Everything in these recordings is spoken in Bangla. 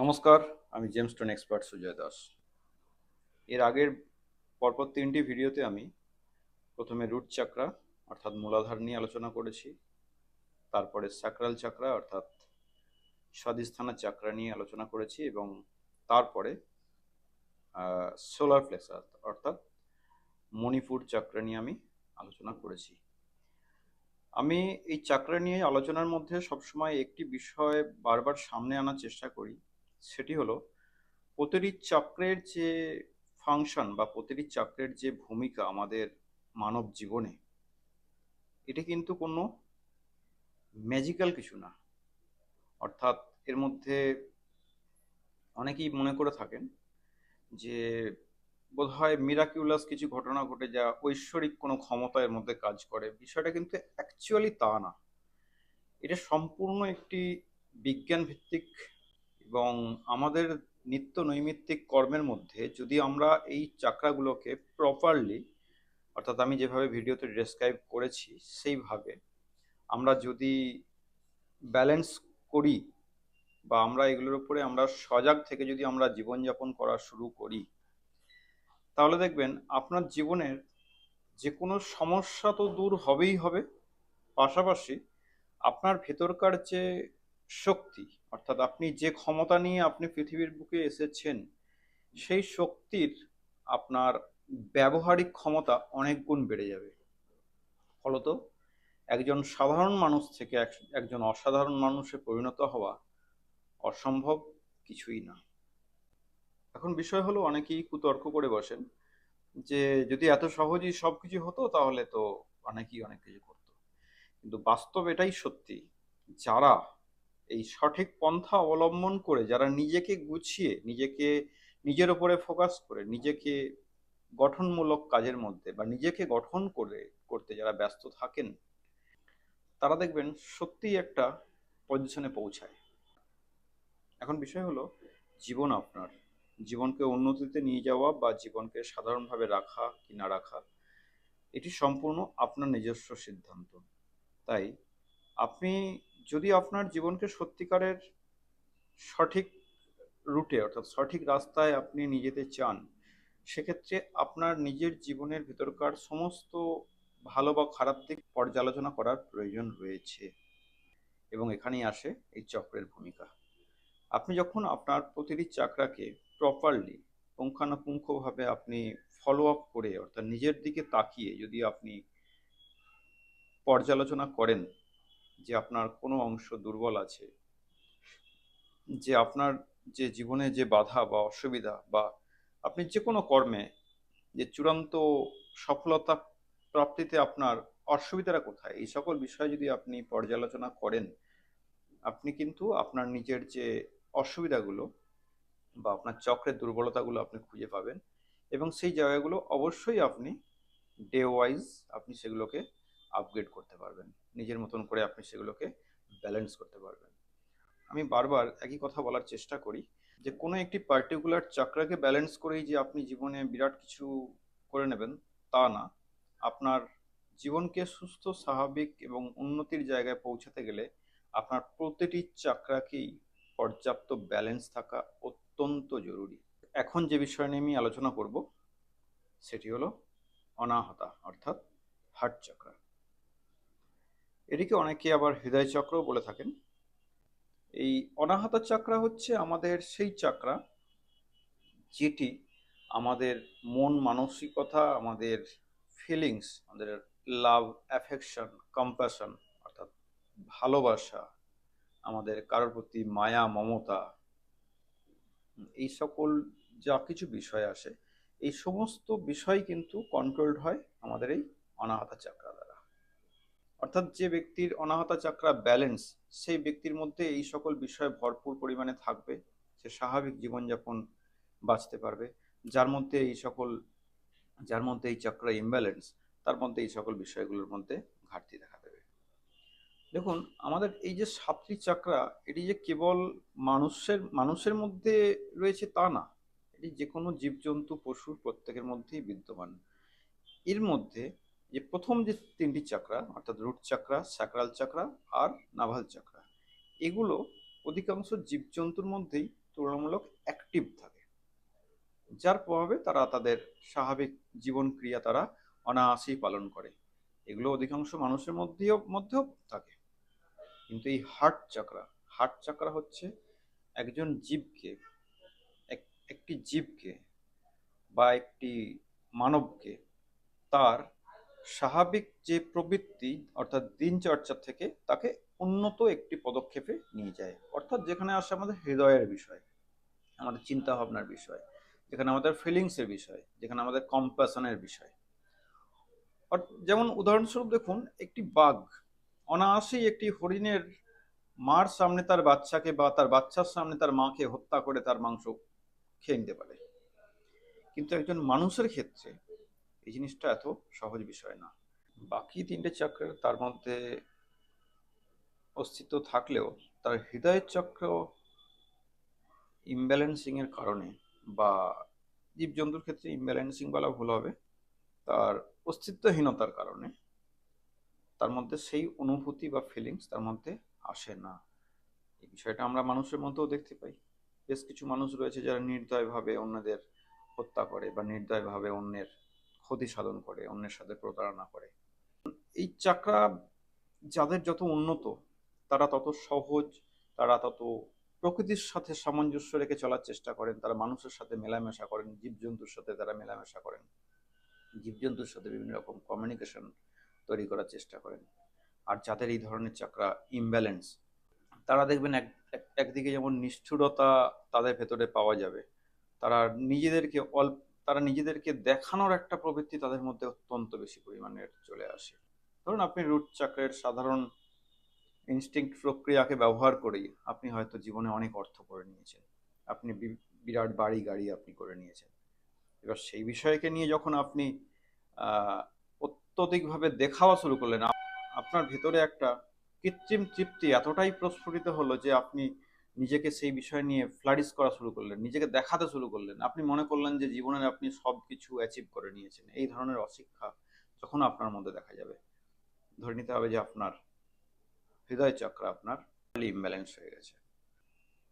নমস্কার, আমি জেমস্টোন এক্সপার্ট সুজয় দাস। এর আগের পরপর তিনটি ভিডিওতে আমি প্রথমে রুট চাকরা, অর্থাৎ মূলাধার নিয়ে আলোচনা করেছি, তারপরে স্যাক্রাল চাকরা, অর্থাৎ স্বাধিস্থানা চাকরা নিয়ে আলোচনা করেছি, এবং তারপরে সোলার প্লেক্সাস অর্থাৎ মণিপুর চাকরা নিয়ে আমি আলোচনা করেছি। আমি এই চাকরা নিয়ে আলোচনার মধ্যে সবসময় একটি বিষয় বারবার সামনে আনার চেষ্টা করি সেটি হলো প্রতিটি চক্রের যে ফাংশন বা প্রতিটি চক্রের যে ভূমিকা আমাদের মানব জীবনে, এটা কিন্তু কোনো ম্যাজিক্যাল কিছু না। অর্থাৎ এর মধ্যে অনেকেই মনে করে থাকেন যে বোধহয় মিরাকিউলাস কিছু ঘটনা ঘটে যা ঐশ্বরিক কোনো ক্ষমতা এর মধ্যে কাজ করে। বিষয়টা কিন্তু অ্যাকচুয়ালি তা না। এটা সম্পূর্ণ একটি বিজ্ঞান ভিত্তিক এবং আমাদের নিত্য নৈমিত্তিক কর্মের মধ্যে যদি আমরা এই চাকরাগুলোকে প্রপারলি অর্থাৎ আমি যেভাবে ভিডিওতে ডেসক্রাইব করেছি সেইভাবে, আমরা যদি ব্যালেন্স করি বা আমরা এগুলোর উপরে আমরা সজাগ থেকে যদি আমরা জীবনযাপন করা শুরু করি, তাহলে দেখবেন আপনার জীবনের যে কোনো সমস্যা তো দূর হবেই হবে। পাশাপাশি আপনার ভেতরকার যে শক্তি, অর্থাৎ আপনি যে ক্ষমতা নিয়ে আপনি পৃথিবীর বুকে এসেছেন, সেই শক্তির আপনার ব্যবহারিক ক্ষমতা অনেক গুণ বেড়ে যাবে। ফলত একজন সাধারণ মানুষ থেকে একজন অসাধারণ মানুষে পরিণত হওয়া অসম্ভব কিছুই না। এখন বিষয় হলো, অনেকেই কুতর্ক করে বসেন যে, যদি এত সহজেই সব কিছু হতো, তাহলে তো অনেকেই অনেক কিছু করতো। কিন্তু বাস্তব এটাই সত্যি, যারা এই সঠিক পন্থা অবলম্বন করে, যারা নিজেকে গুছিয়ে, নিজেকে, নিজের ওপরে ফোকাস করে, নিজেকে গঠনমূলক কাজের মধ্যে বা নিজেকে গঠন করে, করতে যারা ব্যস্ত থাকেন, তারা দেখবেন সত্যিই একটা পজিশনে পৌঁছায়। এখন বিষয় হলো, জীবন আপনার। জীবনকে উন্নতিতে নিয়ে যাওয়া বা জীবনকে সাধারণভাবে রাখা কি না রাখা, এটি সম্পূর্ণ আপনার নিজস্ব সিদ্ধান্ত। তাই আপনি যদি আপনার জীবনকে সত্যিকারের সঠিক রুটে অর্থাৎ সঠিক রাস্তায় আপনি নিজেতে চান, সেক্ষেত্রে আপনার নিজের জীবনের ভেতরকার সমস্ত ভালো বা খারাপ দিক পর্যালোচনা করার প্রয়োজন রয়েছে। এবং এখানেই আসে এই চক্রের ভূমিকা। আপনি যখন আপনার প্রতিটি চাকরাকে প্রপারলি পুঙ্খানুপুঙ্খভাবে আপনি ফলো আপ করে অর্থাৎ নিজের দিকে তাকিয়ে যদি আপনি পর্যালোচনা করেন যে আপনার কোনো অংশ দুর্বল আছে, যে আপনার যে জীবনে যে বাধা বা অসুবিধা বা আপনি যে কোনো কর্মে যে চূড়ান্ত সফলতা প্রাপ্তিতে আপনার অসুবিধাটা কোথায়? এই সকল বিষয় যদি আপনি পর্যালোচনা করেন, আপনি কিন্তু আপনার নিজের যে অসুবিধাগুলো বা আপনার চক্রের দুর্বলতাগুলো আপনি খুঁজে পাবেন এবং সেই জায়গাগুলো অবশ্যই আপনি ডে ওয়াইজ আপনি সেগুলোকে আপগ্রেড করতে পারবেন। নিজের মতন করে আপনি সেগুলোকে ব্যালেন্স করতে পারবেন। আমি বারবার একই কথা বলার চেষ্টা করি যে, কোনো একটি পার্টিকুলার চক্রাকে ব্যালেন্স করেই যে আপনি জীবনে বিরাট কিছু করে নেবেন, তা না। আপনার জীবনকে সুস্থ, স্বাভাবিক এবং উন্নতির জায়গায় পৌঁছাতে গেলে আপনার প্রতিটি চাকরাকেই পর্যাপ্ত ব্যালেন্স থাকা অত্যন্ত জরুরি। এখন যে বিষয় নিয়ে আমি আলোচনা করব, সেটি হলো অনাহতা, অর্থাৎ হার্ট চক্রা এটিকে অনেকে আবার হৃদয় চক্রও বলে থাকেন। এই অনাহতা চাকরা হচ্ছে আমাদের সেই চাকরা যেটি আমাদের মন মানসিকতা, আমাদের ফিলিংস আমাদের লাভ অ্যাফেকশন কম্প্যাশন অর্থাৎ ভালোবাসা, আমাদের কারোর প্রতি মায়া, মমতা, এই সকল যা কিছু বিষয় আসে, এই সমস্ত বিষয় কিন্তু কন্ট্রোলড হয় আমাদের এই অনাহতা চাকরা অর্থাৎ যে ব্যক্তির অনাহতা চাকরা ব্যালেন্স সেই ব্যক্তির মধ্যে এই সকল বিষয় ভরপুর পরিমাণে থাকবে, সে স্বাভাবিক জীবনযাপন বাঁচতে পারবে। যার মধ্যে এই সকল, যার মধ্যে এই চক্র ইমব্যালেন্স তার মধ্যে এই সকল বিষয়গুলোর মধ্যে ঘাটতি দেখা দেবে। দেখুন, আমাদের এই যে সাতটি চাকরা, এটি যে কেবল মানুষের মানুষের মধ্যে রয়েছে তা না, এটি যে কোনো জীবজন্তু, পশুর প্রত্যেকের মধ্যেই বিদ্যমান। এর মধ্যে যে প্রথম যে তিনটি চাকরা অর্থাৎ রুট চাকরা স্যাক্রাল চাকরা আর নাভাল চাকরা এগুলো অধিকাংশ জীবজন্তুর মধ্যেই তুলনামূলক অ্যাক্টিভ থাকে যার প্রভাবে তারা তাদের স্বাভাবিক জীবন ক্রিয়া তারা অনায়াসেই পালন করে এগুলো অধিকাংশ মানুষের মধ্যেও মধ্যেও থাকে কিন্তু এই হার্ট চাকরা হার্ট চাকরা হচ্ছে একজন জীবকে এক- একটি জীবকে বা একটি মানবকে তার স্বাভাবিক যে প্রবৃত্তি, অর্থাৎ দিনচর্চা থেকে তাকে উন্নত একটি পদক্ষেপে নিয়ে যায়। অর্থাৎ যেখানে আসে আমাদের হৃদয়ের বিষয়, আমাদের চিন্তা ভাবনার বিষয়, যেখানে আমাদের ফিলিংসের বিষয়, যেখানে আমাদের কম্প্যাশনের বিষয়। যেমন উদাহরণস্বরূপ দেখুন, একটি বাঘ অনায়াসেই একটি হরিণের মার সামনে তার বাচ্চাকে বা তার বাচ্চার সামনে তার মাকে হত্যা করে তার মাংস খেয়ে নিতে পারে। কিন্তু একজন মানুষের ক্ষেত্রে এই জিনিসটা এত সহজ বিষয় না। বাকি তিনটে চক্রের তার মধ্যে অস্তিত্ব থাকলেও তার হৃদয়ের চক্র ইমব্যালেন্সিং এর কারণে বা জীবজন্তুর ক্ষেত্রে ইমব্যালেন্সিং বলা ভুল হবে, তার অস্তিত্বহীনতার কারণে তার মধ্যে সেই অনুভূতি বা ফিলিংস তার মধ্যে আসে না। এই বিষয়টা আমরা মানুষের মধ্যেও দেখতে পাই। বেশ কিছু মানুষ রয়েছে যারা নির্দয়ভাবে অন্যদের হত্যা করে বা নির্দয়ভাবে অন্যের ক্ষতি সাধন করে, অন্যের সাথে প্রতারণা করে। এই চাকরা যাদের যত উন্নত, তারা তত সহজ, তারা তত প্রকৃতির সাথে সামঞ্জস্য রেখে চলার চেষ্টা করেন, তারা মানুষের সাথে মেলামেশা করেন, জীবজন্তুর সাথে তারা মেলামেশা করেন। জীবজন্তুর সাথে বিভিন্ন রকম কমিউনিকেশন তৈরি করার চেষ্টা করেন। আর যাদের এই ধরনের চাকরা ইমব্যালেন্স তারা দেখবেন এক, এক- একদিকে যেমন নিষ্ঠুরতা তাদের ভেতরে পাওয়া যাবে, তারা নিজেদেরকে অল্প তারা নিজেদেরকে দেখানোর একটা প্রবৃত্তি তাদের মধ্যে অত্যন্ত বেশি পরিমাণে চলে আসে। ধরুন আপনি রুট চাকরের সাধারণ ইনস্টিংক্ট প্রক্রিয়াকে ব্যবহার করেই আপনি হয়তো জীবনে অনেক অর্থ করে নিয়েছেন। আপনি বিরাট বাড়ি গাড়ি আপনি করে নিয়েছেন। এবার সেই বিষয়কে নিয়ে যখন আপনি অত্যধিকভাবে দেখাওয়া শুরু করলেন আপনার ভেতরে একটা কৃত্রিম তৃপ্তি এতটাই প্রস্ফুটিত হলো যে আপনি নিজেকে সেই বিষয় নিয়ে ফ্লারিশ করা শুরু করলেন, নিজেকে দেখাতে শুরু করলেন। আপনি মনে করলেন যে জীবনের আপনি সব কিছু অ্যাচিভ করে নিয়েছেন। এই ধরনের অশিক্ষা যখন আপনার মধ্যে দেখা যাবে, ধরে নিতে হবে যে আপনার হৃদয় চক্র আপনার ইমব্যালেন্স হয়ে গেছে।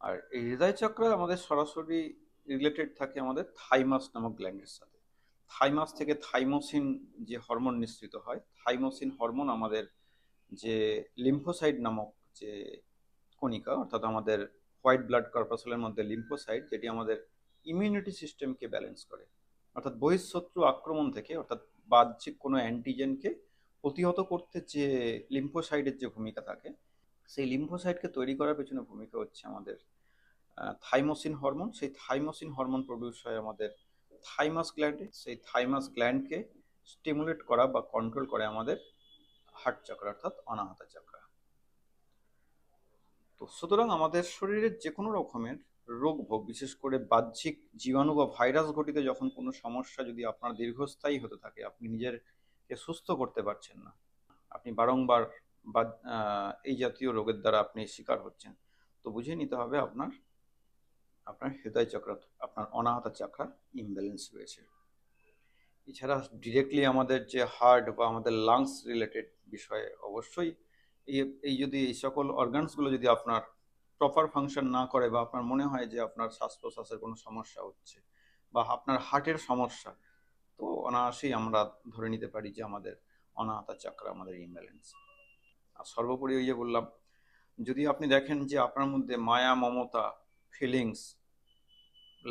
আর এই হৃদয় চক্র আমাদের সরাসরি রিলেটেড থাকে আমাদের থাইমাস নামক গ্ল্যান্ডের সাথে। থাইমাস থেকে থাইমোসিন যে হরমোন নিঃসৃত হয় থাইমোসিন হরমোন আমাদের যে লিম্ফোসাইড নামক যে কণিকা অর্থাৎ আমাদের হোয়াইট ব্লাড কর্পাসলের মধ্যে লিম্ফোসাইড যেটি আমাদের ইমিউনিটি সিস্টেমকে ব্যালেন্স করে। অর্থাৎ বহিঃশত্রু আক্রমণ থেকে, অর্থাৎ বাহ্যিক কোনো অ্যান্টিজেনকে প্রতিহত করতে যে লিম্ফোসাইডের যে ভূমিকা থাকে, সেই লিম্ফোসাইটকে তৈরি করার পেছনে ভূমিকা হচ্ছে আমাদের থাইমোসিন হরমোন সেই থাইমোসিন হরমোন প্রডিউস হয় আমাদের থাইমাস গ্ল্যান্ডে সেই থাইমাস গ্ল্যান্ডকে স্টিমুলেট করা বা কন্ট্রোল করে আমাদের হার্ট চক্র অর্থাৎ অনাহতা চক্র সুতরাং আমাদের শরীরের যে কোনো রকমের রোগ ভোগ বিশেষ করে বাহ্যিক জীবাণু বা ভাইরাস ঘটিত যখন কোনো সমস্যা যদি আপনার দীর্ঘস্থায়ী হতে থাকে, আপনি নিজেরকে সুস্থ করতে পারছেন না। আপনি বারংবার বা এই জাতীয় রোগের দ্বারা আপনি শিকার হচ্ছেন। তো বুঝে নিতে হবে আপনার আপনার হৃদয় চক্র, আপনার অনাহতা চক্র ইমব্যালেন্স রয়েছে। এছাড়া ডিরেক্টলি আমাদের যে হার্ট বা আমাদের লাংস রিলেটেড বিষয়ে, অবশ্যই এই যদি এই সকল অর্গানসগুলো যদি আপনার প্রপার ফাংশন না করে বা আপনার মনে হয় যে আপনার শ্বাস প্রশ্বাসের কোনো সমস্যা হচ্ছে বা আপনার হার্টের সমস্যা, তো অনায়াসেই আমরা ধরে নিতে পারি যে আমাদের অনাহতা চক্র, আমাদের ইমব্যালেন্স আর সর্বোপরি ওই যে বললাম, যদি আপনি দেখেন যে আপনার মধ্যে মায়া, মমতা ফিলিংস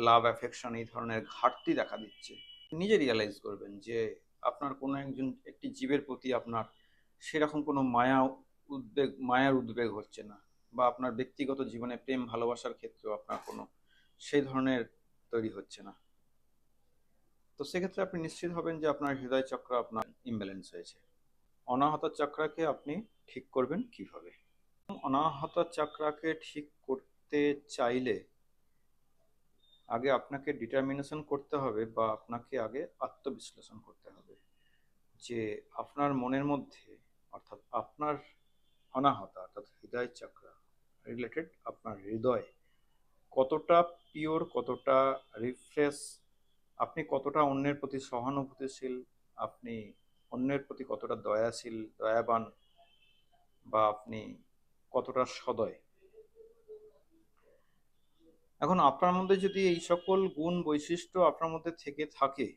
লাভ অ্যাফেকশন এই ধরনের ঘাটতি দেখা দিচ্ছে, নিজে রিয়ালাইজ করবেন যে আপনার কোনো একজন, একটি জীবের প্রতি আপনার সেরকম কোনো মায়া উদ্বেগ, মায়ার উদ্বেগ হচ্ছে না বা আপনার ব্যক্তিগত জীবনে প্রেম, ভালোবাসার ক্ষেত্রেও আপনার কোনো সেই ধরনের তৈরি হচ্ছে না। তো সেক্ষেত্রে আপনি নিশ্চিত হবেন যে আপনার হৃদয় চক্র আপনার ইমব্যালেন্স হয়েছে। অনাহত চক্রাকে আপনি ঠিক করবেন কীভাবে? অনাহত চক্রাকে ঠিক করতে চাইলে আগে আপনাকে ডিটারমিনেশন করতে হবে বা আপনাকে আগে আত্মবিশ্লেষণ করতে হবে যে আপনার মনের মধ্যে, অর্থাৎ আপনার অনাহতা, অর্থাৎ হৃদয় চক্র রিলেটেড আপনার হৃদয়। কতটা পিওর কতটা রিফ্রেশ আপনি কতটা অন্যের প্রতি সহানুভূতিশীল, আপনি অন্যের প্রতি কতটা দয়াশীল, দয়াবান, বা আপনি কতটা সদয়। এখন আপনার মধ্যে যদি এই সকল গুণ বৈশিষ্ট্য আপনার মধ্যে থেকে থাকে,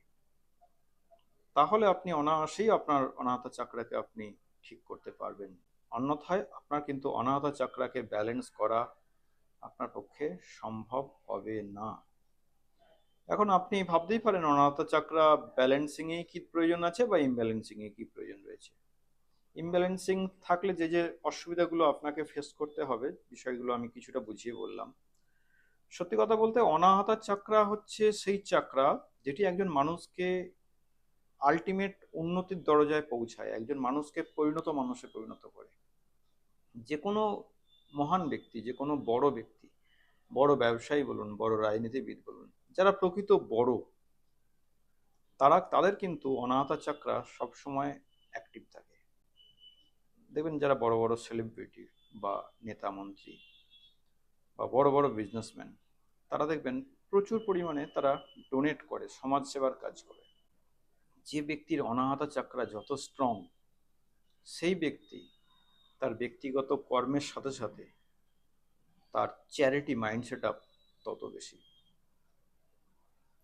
তাহলে আপনি অনায়াসেই আপনার অনাহতা চাকরাকে আপনি ঠিক করতে পারবেন। অন্যথায় আপনার কিন্তু অনাহতা চাকরাকে ব্যালেন্স করা আপনার পক্ষে সম্ভব হবে না। এখন আপনি ভাবতেই পারেন অনাহতা চাকরা ব্যালেন্সিং এ কি প্রয়োজন আছে বা ইমব্যালেন্সিং এ কি প্রয়োজন রয়েছে? ইমব্যালেন্সিং থাকলে যে যে অসুবিধাগুলো আপনাকে ফেস করতে হবে, বিষয়গুলো আমি কিছুটা বুঝিয়ে বললাম। সত্যি কথা বলতে অনাহতা চাকরা হচ্ছে সেই চাকরা যেটি একজন মানুষকে আলটিমেট উন্নতির দরজায় পৌঁছায়, একজন মানুষকে পরিণত মানুষে পরিণত করে। যে কোনো মহান ব্যক্তি যে কোনো বড় ব্যক্তি, বড় ব্যবসায়ী বলুন, বড় রাজনীতিবিদ বলুন, যারা প্রকৃত বড়, তারা, তাদের কিন্তু অনাহতা চাকরা সবসময় অ্যাক্টিভ থাকে। দেখবেন যারা বড় বড় সেলিব্রিটি বা নেতা, মন্ত্রী বা বড় বড় বিজনেসম্যান তারা দেখবেন প্রচুর পরিমাণে তারা ডোনেট করে সমাজ সেবার কাজ করে। যে ব্যক্তির অনাহতা চাকরা যত স্ট্রং সেই ব্যক্তি তার ব্যক্তিগত কর্মের সাথে সাথে তার চ্যারিটি মাইন্ডসেট আপ তত বেশি।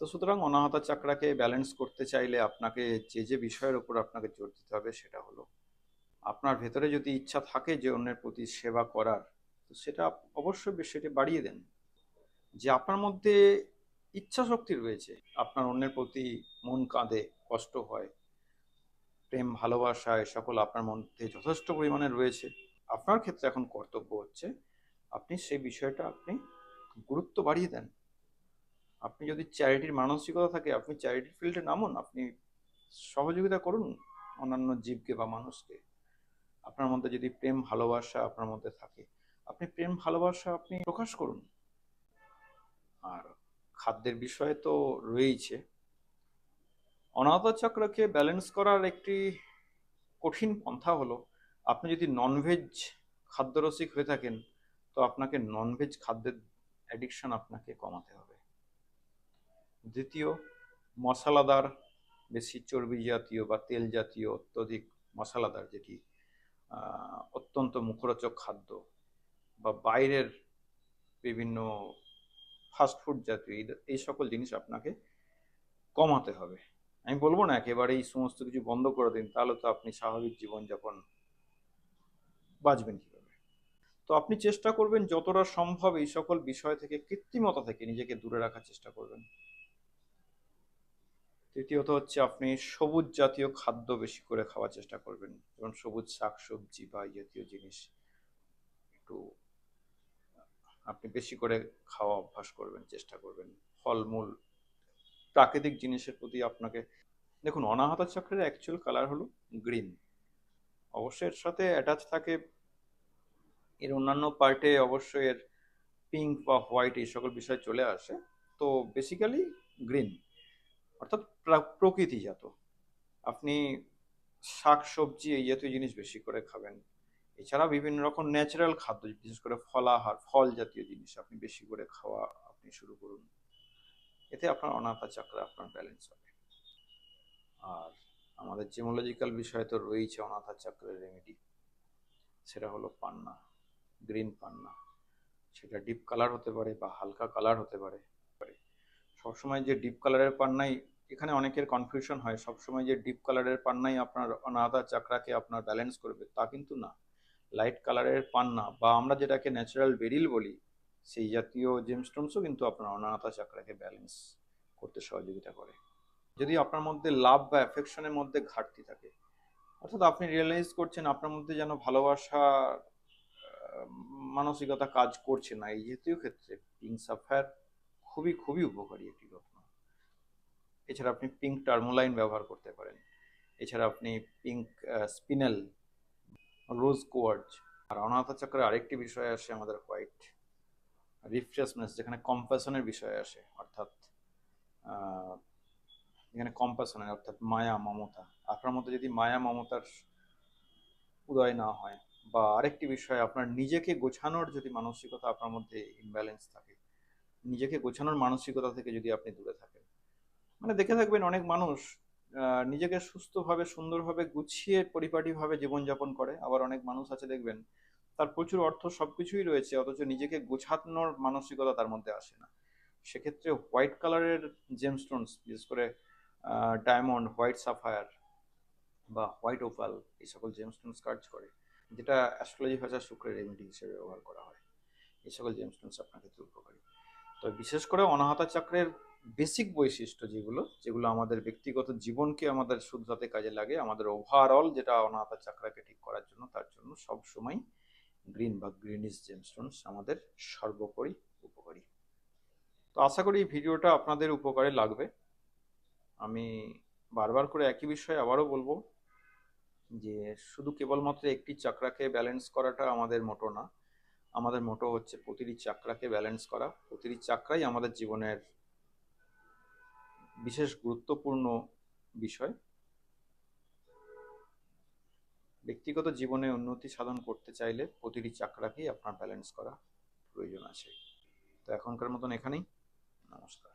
তো সুতরাং অনাহতা চাকরাকে ব্যালেন্স করতে চাইলে আপনাকে যে যে বিষয়ের উপর আপনাকে জোর দিতে হবে সেটা হলো, আপনার ভেতরে যদি ইচ্ছা থাকে যে অন্যের প্রতি সেবা করার, তো সেটা অবশ্যই সেটা বাড়িয়ে দেন। যে আপনার মধ্যে ইচ্ছা শক্তি রয়েছে। আপনার অন্যের প্রতি মন কাঁদে, কষ্ট হয়, প্রেম, ভালোবাসা, এ সকল আপনার মধ্যে যথেষ্ট পরিমাণে রয়েছে। আপনার ক্ষেত্রে এখন কর্তব্য হচ্ছে, আপনি সেই বিষয়টা আপনি গুরুত্ব বাড়িয়ে দেন। আপনি যদি চ্যারিটির মানসিকতা থাকে, আপনি চ্যারিটির ফিল্ডে নামুন, আপনি সহযোগিতা করুন অন্যান্য জীবকে বা মানুষকে। আপনার মধ্যে যদি প্রেম, ভালোবাসা আপনার মধ্যে থাকে, আপনি প্রেম, ভালোবাসা আপনি প্রকাশ করুন। আর খাদ্যের বিষয়ে তো রয়েইছে। অনাহত চক্রকে ব্যালেন্স করার একটি কঠিন পন্থা হলো, আপনি যদি ননভেজ খাদ্যরসিক হয়ে থাকেন, তো আপনাকে ননভেজ খাদ্যের অ্যাডিকশন আপনাকে কমাতে হবে। দ্বিতীয়, মশলাদার, বেশি চর্বি জাতীয় বা তেল জাতীয় অত্যধিক মশলাদার, যেটি অত্যন্ত মুখরোচক খাদ্য বা বাইরের বিভিন্ন ফাস্টফুড জাতীয়, এই সকল জিনিস আপনাকে কমাতে হবে। আমি বলব না একেবারে এই সমস্ত কিছু বন্ধ করে দিন, তাহলে তো আপনি স্বাভাবিক জীবনযাপন বাঁচবেন কীভাবে? তো আপনি চেষ্টা করবেন যতটা সম্ভব এই সকল বিষয় থেকে, কৃত্রিমতা থেকে নিজেকে দূরে রাখার চেষ্টা করবেন। তৃতীয়ত হচ্ছে আপনি সবুজ জাতীয় খাদ্য বেশি করে খাওয়ার চেষ্টা করবেন, যেমন সবুজ শাকসবজি বা জাতীয় জিনিস একটু আপনি বেশি করে খাওয়া অভ্যাস করবেন, চেষ্টা করবেন। ফলমূল, প্রাকৃতিক জিনিসের প্রতি আপনাকে, দেখুন, অনাহতা চক্রের অ্যাকচুয়াল কালার হলো গ্রিন অবশ্যই এর সাথে অ্যাটাচ থাকে, এর অন্যান্য পার্টে অবশ্যই এর পিঙ্ক বা হোয়াইট এই সকল বিষয় চলে আসে। তো বেসিক্যালি গ্রিন অর্থাৎ প্রকৃতিজাত। আপনি শাক সবজি এই জাতীয় জিনিস বেশি করে খাবেন। এছাড়া বিভিন্ন রকম ন্যাচারাল খাদ্য, বিশেষ করে ফলাহার, ফল জাতীয় জিনিস আপনি বেশি করে খাওয়া আপনি শুরু করুন। এতে আপনার অনাথা চাকরা আপনার ব্যালেন্স হবে। আর আমাদের জিমোলজিক্যাল বিষয় তো রয়েছে অনাথা চাকরের রেমেডি সেটা হলো পান্না গ্রিন পান্না। সেটা ডিপ কালার হতে পারে বা হালকা কালার হতে পারে। সবসময় যে ডিপ কালারের পান্নাই, এখানে অনেকের কনফিউশন হয়। সবসময় যে ডিপ কালারের পান্নাই আপনার অনাথা চাকরাকে আপনার ব্যালেন্স করবে, তা কিন্তু না। লাইট কালারের পান্না বা আমরা যেটাকে ন্যাচারাল বেরিল বলি, সেই জাতীয় জেমস্টোনসও কিন্তু আপনার অনাথা চাকরাকে ব্যালেন্স করতে সহযোগিতা করে। যদি আপনার মধ্যে লাভ বা অ্যাফেকশনের মধ্যে ঘাটতি থাকে, অর্থাৎ আপনি রিয়েলাইজ করছেন আপনার মধ্যে যেন ভালোবাসা মানসিকতা কাজ করছে না, এই জাতীয় ক্ষেত্রে পিঙ্ক সাফায়ার খুবই খুবই উপকারী একটি রত্ন এছাড়া আপনি পিঙ্ক টার্মোলাইন ব্যবহার করতে পারেন। এছাড়া আপনি পিঙ্ক স্পিনেল রোজ কোয়ার্জ। আর অনাথা চক্রের আরেকটি বিষয় আসে আমাদের হোয়াইট রিফ্রেশনেস যেখানে কম্পাসনের বিষয় আসে, অর্থাৎ এখানে কম্পাসনের অর্থাৎ মায়া, মমতা। আপনার মধ্যে যদি মায়া, মমতার উদয় না হয়, বা আরেকটি বিষয়, আপনার নিজেকে গোছানোর যদি মানসিকতা আপনার মধ্যে ইমব্যালেন্স থাকে, নিজেকে গোছানোর মানসিকতা থেকে যদি আপনি দূরে থাকেন। মানে দেখে থাকবেন অনেক মানুষ নিজেকে সুস্থভাবে, সুন্দরভাবে গুছিয়ে পরিপাটিভাবে জীবনযাপন করে। আবার অনেক মানুষ আছে, দেখবেন, তার প্রচুর অর্থ সবকিছুই রয়েছে, অথচ নিজেকে গোছানোর মানসিকতা তার মধ্যে আসে না। সেক্ষেত্রে হোয়াইট কালারের জেমস্টোনস বিশেষ করে ডায়মন্ড হোয়াইট সাফায়ার বা হোয়াইট ওপাল এই সকল জেমস্টোনস কাজ করে, যেটা অ্যাস্ট্রোলজি ভাষায় শুক্রের রেমেডি হিসেবে ব্যবহার করা হয়। এই সকল জেমস্টোনস আপনার ক্ষেত্রে উপকারী তো বিশেষ করে অনাহতা চক্রের বেসিক বৈশিষ্ট্য যেগুলো যেগুলো আমাদের ব্যক্তিগত জীবনকে আমাদের শুধরাতে কাজে লাগে, আমাদের ওভারঅল যেটা অনাহতা চক্রাকে ঠিক করার জন্য, তার জন্য সব সময় গ্রিন বা গ্রিনিশ জেমস্টোনস আমাদের সর্বোপরি উপকারী। তো আশা করি এই ভিডিওটা আপনাদের উপকারে লাগবে। আমি বারবার করে একই বিষয়ে আবারও বলব যে শুধু কেবলমাত্র একটি চাকরাকে ব্যালেন্স করাটা আমাদের মোটো না। আমাদের মোটো হচ্ছে প্রতিটি চাকরাকে ব্যালেন্স করা। প্রতিটি চাকরাই আমাদের জীবনের বিশেষ গুরুত্বপূর্ণ বিষয়। ব্যক্তিগত জীবনে উন্নতি সাধন করতে চাইলে প্রতিটি চাকরাকেই আপনার ব্যালেন্স করা প্রয়োজন আছে। তো এখনকার মতন এখানেই। নমস্কার।